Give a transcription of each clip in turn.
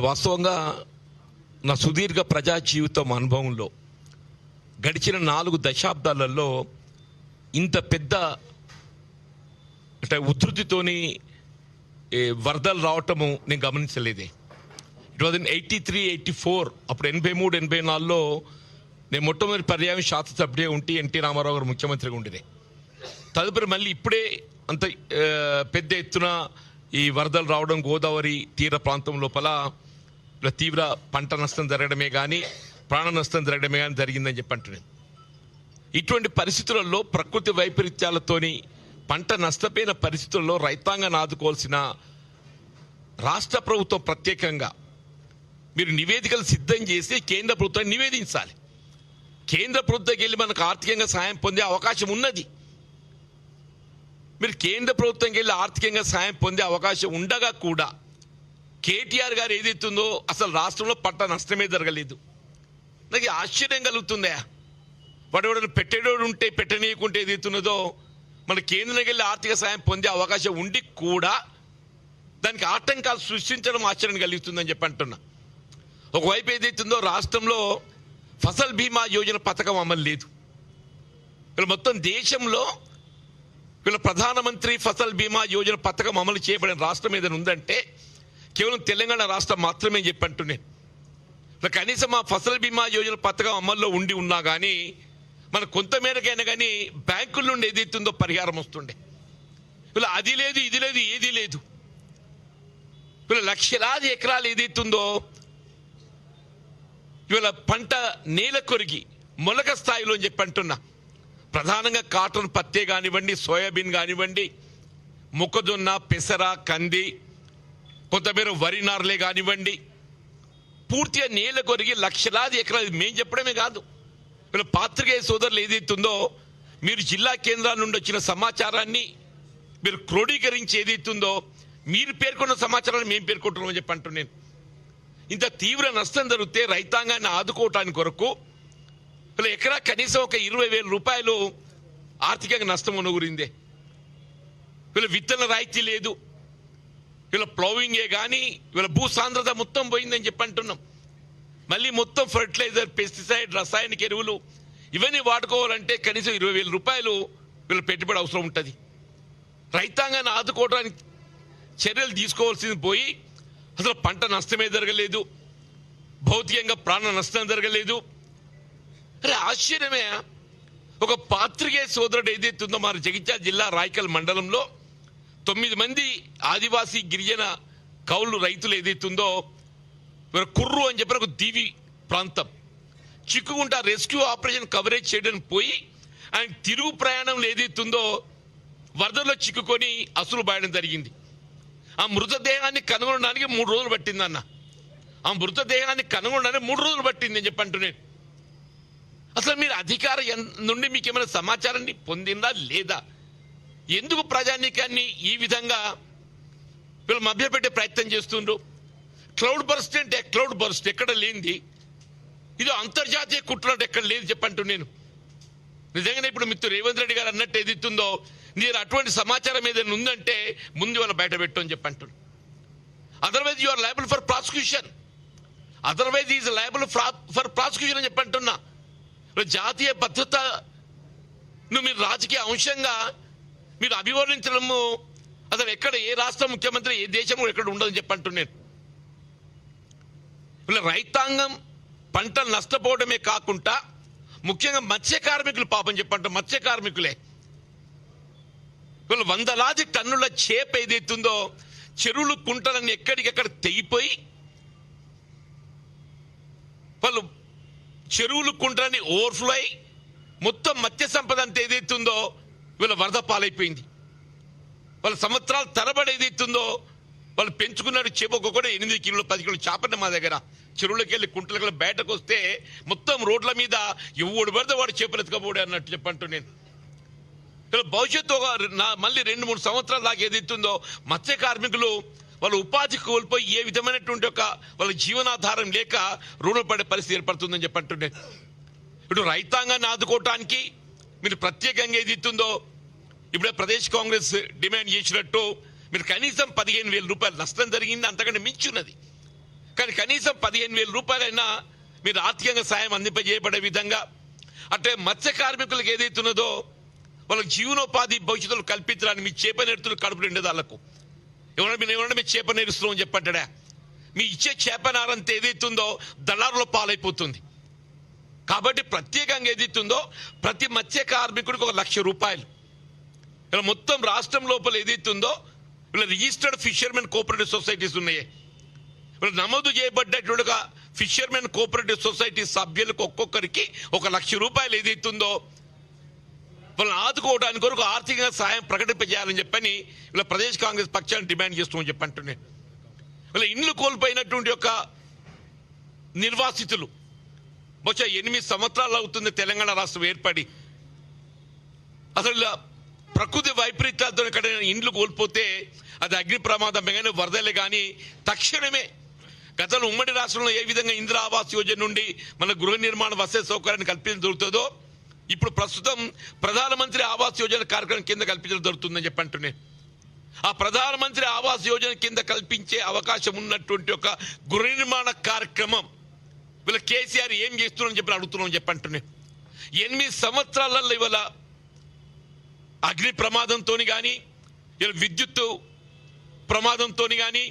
వాస్తవంగా నా సుదీర్ఘ ప్రజా జీవితం అనుభవంలో గడిచిన నాలుగు దశాబ్దాలలో ఇంత పెద్ద అంటే ఉధృతితోని వరదలు రావటము నేను గమనించలేదే. It was in eighty three eighty four అప్పుడు ఎనభై మూడు ఎనభై నాలుగులో నేను మొట్టమొదటి పర్యాయం శాసనసభ్యుడే ఉంటే ఎన్టీ రామారావు గారు ముఖ్యమంత్రిగా ఉండినే తదుపరి మళ్ళీ ఇప్పుడే అంత పెద్ద ఎత్తున ఈ వరదలు రావడం గోదావరి తీర ప్రాంతం లోపల తీవ్ర పంట నష్టం జరగడమే కానీ ప్రాణ నష్టం జరగడమే కానీ జరిగిందని చెప్పి అంటున్నాను ఇటువంటి పరిస్థితులలో ప్రకృతి వైపరీత్యాలతోని పంట నష్టపోయిన పరిస్థితుల్లో రైతాంగం ఆదుకోవాల్సిన రాష్ట్ర ప్రభుత్వం ప్రత్యేకంగా మీరు నివేదికలు సిద్ధం చేసి కేంద్ర ప్రభుత్వాన్ని నివేదించాలి. కేంద్ర ప్రభుత్వంకి వెళ్ళి మనకు ఆర్థికంగా సాయం పొందే అవకాశం ఉన్నది. మీరు కేంద్ర ప్రభుత్వంకి వెళ్ళి ఆర్థికంగా సాయం పొందే అవకాశం ఉండగా కూడా కేటీఆర్ గారు ఏదైతుందో అసలు రాష్ట్రంలో పంట నష్టమే జరగలేదు. నాకు ఆశ్చర్యం కలుగుతుందా. వాడు పెట్టేటోడు ఉంటే పెట్టనీయకుంటే ఏదైతున్నదో మన కేంద్రంకి వెళ్ళి ఆర్థిక సాయం పొందే అవకాశం ఉండి కూడా దానికి ఆటంకాలు సృష్టించడం ఆశ్చర్యం కలుగుతుందని చెప్పి అంటున్నా. ఒకవైపు ఏదైతుందో రాష్ట్రంలో ఫసల్ బీమా యోజన పథకం అమలు లేదు. వీళ్ళు మొత్తం దేశంలో వీళ్ళ ప్రధానమంత్రి ఫసల్ బీమా యోజన పథకం అమలు చేయబడిన రాష్ట్రం ఏదైనా ఉందంటే కేవలం తెలంగాణ రాష్ట్రం మాత్రమే చెప్పి అంటున్నాను కనీసం ఆ ఫసల్ బీమా యోజన పథకం అమల్లో ఉండి ఉన్నా కానీ మన కొంత మేరకైనా కానీ బ్యాంకుల నుండి ఏదైతుందో పరిహారం వస్తుండే. ఇలా అది లేదు ఇది లేదు ఏది లేదు. ఇలా లక్షలాది ఎకరాలు ఏదైతుందో ఇవాళ పంట నేల కొరిగి మొలక స్థాయిలో అని చెప్పి అంటున్నా ప్రధానంగా కాటన్ పత్తే కానివ్వండి సోయాబీన్ కానివ్వండి మొక్కజొన్న పెసర కంది కొంతమేర వరి నార్లే కానివ్వండి పూర్తిగా నేల కొరిగి లక్షలాది ఎకరాలు మేము చెప్పడమే కాదు. వీళ్ళ పాత్రికేయ సోదరులు ఏదైతుందో మీరు జిల్లా కేంద్రాల నుండి వచ్చిన సమాచారాన్ని మీరు క్రోడీకరించి ఏదైతుందో మీరు పేర్కొన్న సమాచారాన్ని మేము పేర్కొంటున్నామని చెప్పి అంటున్నాను. ఇంత తీవ్ర నష్టం జరిగితే రైతాంగాన్ని ఆదుకోవటానికి కొరకు వీళ్ళ ఎకరా కనీసం ఒక ఇరవై వేల రూపాయలు ఆర్థికంగా నష్టం అనుగురిందే వీళ్ళ విత్తన రాయితీ లేదు. వీళ్ళ ప్లౌవింగే కానీ వీళ్ళ భూ సాంద్రత మొత్తం పోయిందని చెప్పి అంటున్నాం. మళ్ళీ మొత్తం ఫర్టిలైజర్ పెస్టిసైడ్ రసాయనిక ఎరువులు ఇవన్నీ వాడుకోవాలంటే కనీసం ఇరవై వేల రూపాయలు వీళ్ళ పెట్టుబడి అవసరం ఉంటుంది. రైతాంగాన్ని ఆదుకోవడానికి చర్యలు తీసుకోవాల్సింది పోయి అసలు పంట నష్టమే జరగలేదు. భౌతికంగా ప్రాణ నష్టం జరగలేదు. అరే ఆశ్చర్యమే. ఒక పాత్రికేయ సోదరుడు ఏదైతుందో మన జగిత్యాల జిల్లా రాయకల్ మండలంలో తొమ్మిది మంది ఆదివాసీ గిరిజన కౌలు రైతులు ఏదైతుందో వీరు కుర్రు అని చెప్పిన ఒక దీవి ప్రాంతం. చిక్కుకుంట రెస్క్యూ ఆపరేషన్ కవరేజ్ చేయడానికి పోయి ఆయన తిరుగు ప్రయాణంలో ఏదైతుందో వరదలో చిక్కుకొని అసలు బాయడం జరిగింది. ఆ మృతదేహాన్ని కనుగొనడానికి మూడు రోజులు పట్టిందన్న ఆ మృతదేహాన్ని కనుగొనడానికి మూడు రోజులు పట్టింది అని చెప్పి అసలు మీరు అధికార ఎన్- నుండి మీకు ఏమైనా సమాచారాన్ని పొందిందా లేదా? ఎందుకు ప్రజానీకాన్ని ఈ విధంగా వీళ్ళు మభ్యపెట్టే ప్రయత్నం చేస్తుండ్రు? క్లౌడ్ బర్స్ట్ అంటే క్లౌడ్ బర్స్ట్ ఎక్కడ లేనిది. ఇది అంతర్జాతీయ కుట్రలు ఎక్కడ లేదు చెప్పంటూ నేను. నిజంగానే ఇప్పుడు మిత్రుడు రేవంత్ రెడ్డి గారు అన్నట్టు ఏది మీరు అటువంటి సమాచారం ఏదైనా ఉందంటే ముందు వాళ్ళ బయట పెట్టు అని otherwise you are liable for prosecution otherwise is liable for prosecution అని చెప్పంటున్నా. జాతీయ భద్రత ను మీరు రాజకీయ అంశంగా మీరు అభివర్ణించడము అసలు ఎక్కడ ఏ రాష్ట్ర ముఖ్యమంత్రి ఏ దేశంలో ఎక్కడ ఉండదని చెప్పంటున్నాను ఇలా రైతాంగం పంటలు నష్టపోవడమే కాకుండా ముఖ్యంగా మత్స్య కార్మికులు పాపం చెప్పంట మత్స్య కార్మికులే. వీళ్ళు వందలాది టన్నుల చేప ఏదైతుందో చెరువులు కుంటలన్నీ ఎక్కడికెక్కడ తెగిపోయి వాళ్ళు చెరువులు కుంటలన్నీ ఓవర్ఫ్లో అయి మొత్తం మత్స్య సంపద అంత ఏదైతుందో వీళ్ళ వరద పాలైపోయింది. వాళ్ళ సంవత్సరాల తరబడి ఏదైతుందో వాళ్ళు పెంచుకున్నాడు చేప ఒక్కొక్కటి ఎనిమిది కిలోలు పది కిలోలు చేపండి మా దగ్గర. చెరువులకి వెళ్ళి కుంటలకి వెళ్ళి బయటకు వస్తే మొత్తం రోడ్ల మీద ఎవడు పడితే వాడు చేపలు ఎత్తుకపోడే అన్నట్టు చెప్పంటూ నేను. ఇలా భవిష్యత్తు ఒక నా- మళ్ళీ రెండు మూడు సంవత్సరాల దాకా ఏదైతుందో మత్స్య కార్మికులు వాళ్ళ ఉపాధి కోల్పోయి ఏ విధమైనటువంటి ఒక వాళ్ళ జీవనాధారం లేక రుణపడే పరిస్థితి ఏర్పడుతుందని చెప్పంటుండే ఇప్పుడు రైతాంగాన్ని ఆదుకోవటానికి మీరు ప్రత్యేకంగా ఏది ఇస్తుందో ఇప్పుడే ప్రదేశ్ కాంగ్రెస్ డిమాండ్ చేసినట్టు మీరు కనీసం పదిహేను వేల రూపాయలు నష్టం జరిగింది అంతకంటే మించి ఉన్నది కానీ కనీసం పదిహేను వేల రూపాయలైనా మీరు ఆర్థికంగా సాయం అందింపజేయబడే విధంగా అంటే మత్స్య కార్మికులకు ఏదైతున్నదో వాళ్ళకి జీవనోపాధి భవిష్యత్తులో కల్పించడానికి మీ చేప నేర్తులు కడుపు నిండేది వాళ్ళకు ఎవరైనా మీరు ఎవరైనా మీరు చేప నేరుస్తున్నాం అని చెప్పంటాడా? మీ ఇచ్చే చేపనారంత ఏదైతుందో దళారుల పాలైపోతుంది. కాబట్టి ప్రత్యేకంగా ఏదైతుందో ప్రతి మత్స్య కార్మికుడికి ఒక లక్ష రూపాయలు. ఇలా మొత్తం రాష్ట్రం లోపల ఏదైతుందో ఇలా రిజిస్టర్డ్ ఫిషర్మెన్ కోఆపరేటివ్ సొసైటీస్ ఉన్నాయి. వీళ్ళు నమోదు చేయబడ్డటువంటి ఒక ఫిషర్మెన్ కోఆపరేటివ్ సొసైటీ సభ్యులకు ఒక్కొక్కరికి ఒక లక్ష రూపాయలు ఏదైతుందో వాళ్ళని ఆదుకోవడానికి కొరకు ఆర్థికంగా సాయం ప్రకటింపజేయాలని చెప్పని వీళ్ళ ప్రదేశ్ కాంగ్రెస్ పక్షాన్ని డిమాండ్ చేస్తామని చెప్పి అంటున్నాను వీళ్ళ ఇండ్లు కోల్పోయినటువంటి యొక్క నిర్వాసితులు బహుశా ఎనిమిది సంవత్సరాలు అవుతుంది తెలంగాణ రాష్ట్రం ఏర్పడి. అసలు ప్రకృతి వైపరీత్యాలతో ఇక్కడ ఇండ్లు కోల్పోతే అది అగ్ని ప్రమాదం కానీ వరదలే కానీ తక్షణమే గతంలో ఉమ్మడి రాష్ట్రంలో ఏ విధంగా ఇందిరా ఆవాస్ యోజన నుండి మన గృహ నిర్మాణ వసతి సౌకర్యాన్ని కల్పించడం దొరుకుతుందో ఇప్పుడు ప్రస్తుతం ప్రధానమంత్రి ఆవాస్ యోజన కార్యక్రమం కింద కల్పించడం దొరుకుతుందని చెప్పి ఆ ప్రధానమంత్రి ఆవాస్ యోజన కింద కల్పించే అవకాశం ఉన్నటువంటి ఒక గృహ నిర్మాణ కార్యక్రమం వీళ్ళ కేసీఆర్ ఏం చేస్తున్నారని చెప్పి అడుగుతున్నాం చెప్పి ఎనిమిది సంవత్సరాలలో ఇవాళ అగ్ని ప్రమాదంతో కానీ విద్యుత్ ప్రమాదంతో కానీ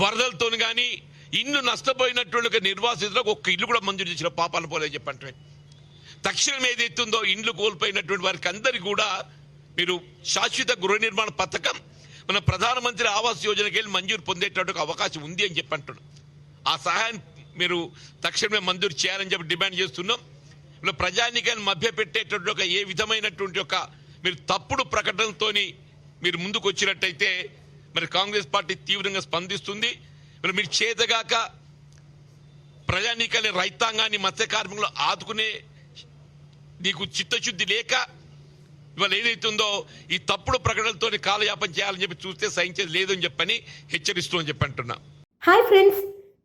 వరదలతో కానీ ఇల్లు నష్టపోయినటువంటి నిర్వాసితులకు ఒక్క ఇల్లు కూడా మంజూరు చేసిన పాపాలు పోలేదు చెప్పంటే తక్షణం ఏదైతుందో ఇండ్లు కోల్పోయినటువంటి వారికి అందరికీ కూడా మీరు శాశ్వత గృహ నిర్మాణ పథకం మన ప్రధానమంత్రి ఆవాస్ యోజనకి వెళ్ళి మంజూరు పొందేటటువంటి అవకాశం ఉంది అని చెప్పి ఆ సహాయం మీరు తక్షణమే మంజూరు చేయాలని చెప్పి డిమాండ్ చేస్తున్నాం. ఇలా ప్రజానికాన్ని మభ్యపెట్టేటువంటి ఒక ఏ విధమైనటువంటి ఒక మీరు తప్పుడు ప్రకటనతోని మీరు ముందుకు వచ్చినట్టయితే మరి కాంగ్రెస్ పార్టీ తీవ్రంగా స్పందిస్తుంది. మరి మీరు చేతగాక ప్రజానీకాన్ని రైతాంగాన్ని మత్స్య కార్మికులు ఆదుకునే నీకు చిత్తశుద్ధి లేక ఇవాళ ఏదైతుందో ఈ తప్పుడు ప్రకటనలతో కాలయాపన చేయాలని చెప్పి చూస్తే సహించేది లేదని చెప్పని హెచ్చరిస్తూ అని చెప్పి అంటున్నా. Hi friends